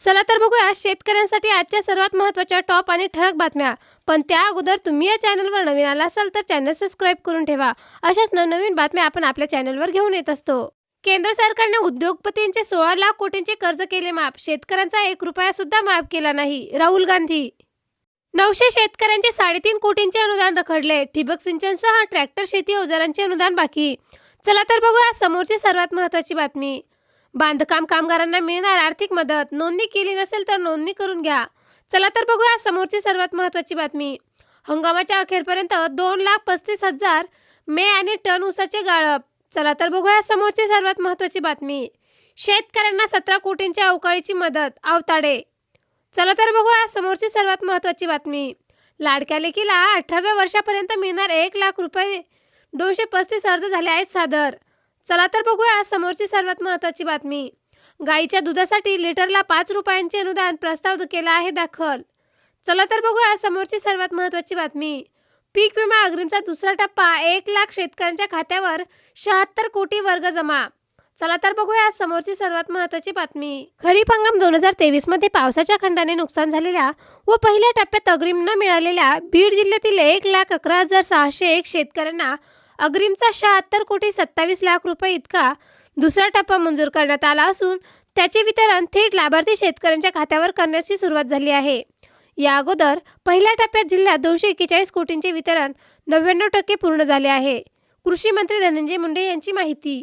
चला तर बघूया शेतकऱ्यांसाठी आजच्या सर्वात महत्त्वाच्या टॉप आणि ठळक बातम्या. पण त्या अगोदर तुम्ही या चॅनलवर नवीन आला असाल तर चॅनल सबस्क्राईब करून ठेवा. अशाच नवनवीन बातम्या आपण आपल्या चॅनलवर घेऊन येत असतो. केंद्र सरकारने उद्योगपतींचे सोळा लाख कोटींचे कर्ज केले माफ. शेतकऱ्यांचा एक रुपया सुद्धा माफ केला नाही. राहुल गांधी. नऊशे शेतकऱ्यांचे साडेतीन कोटींचे अनुदान रखडले. ठिबक सिंचनसह ट्रॅक्टर शेती अवजारांचे अनुदान बाकी. चला तर बघूया समोरची सर्वात महत्त्वाची बातमी. बांधकाम कामगारांना मिळणार आर्थिक मदत नोंदणी केली नसेल तर नोंदणी करून घ्या. चला तर बघूया समोरची सर्वात महत्त्वाची बातमी. हंगामाच्या अखेरपर्यंत दोन लाख पस्तीस हजार मे आणि टन ऊसाचे गाळप. चला तर बघूया समोरची सर्वात महत्त्वाची बातमी. शेतकऱ्यांना सतरा कोटींच्या अवकाळीची मदत आवताडे. चला तर बघूया समोरची सर्वात महत्त्वाची बातमी. लाडक्या लेकीला अठराव्या वर्षापर्यंत मिळणार एक लाख रुपये दोनशे पस्तीस अर्ज झाले आहेत सादर. चला तर बघूया समोरची सर्वात महत्त्वाची बातमी. गाईच्या दुधासाठी लिटरला पाच रुपयांचे अनुदान प्रस्ताव केला आहे दाखल. चला तर बघूया समोरची सर्वात महत्त्वाची बातमी. पीक विमा अग्रिमचा दुसरा टप्पा एक लाख शेतकऱ्यांच्या खात्यावर शहात्तर कोटी वर्ग जमा. चला तर बघूया समोरची सर्वात महत्त्वाची बातमी. खरीप हंगाम दोन हजार तेवीसमध्ये पावसाच्या खंडाने नुकसान झालेल्या व पहिल्या टप्प्यात अग्रिम न मिळालेल्या बीड जिल्ह्यातील एक लाख अकरा हजार सहाशे एक शेतकऱ्यांना अग्रिमचा शहात्तर कोटी सत्तावीस लाख रुपये इतका दुसरा टप्पा मंजूर करण्यात आला असून त्याचे वितरण थेट लाभार्थी शेतकऱ्यांच्या खात्यावर करण्याची सुरुवात झाली आहे. या अगोदर पहिल्या टप्प्यात जिल्ह्यात दोनशे एक्केचाळीस कोटींचे वितरण नव्याण्णव टक्के पूर्ण झाले आहे. कृषी मंत्री धनंजय मुंडे यांची माहिती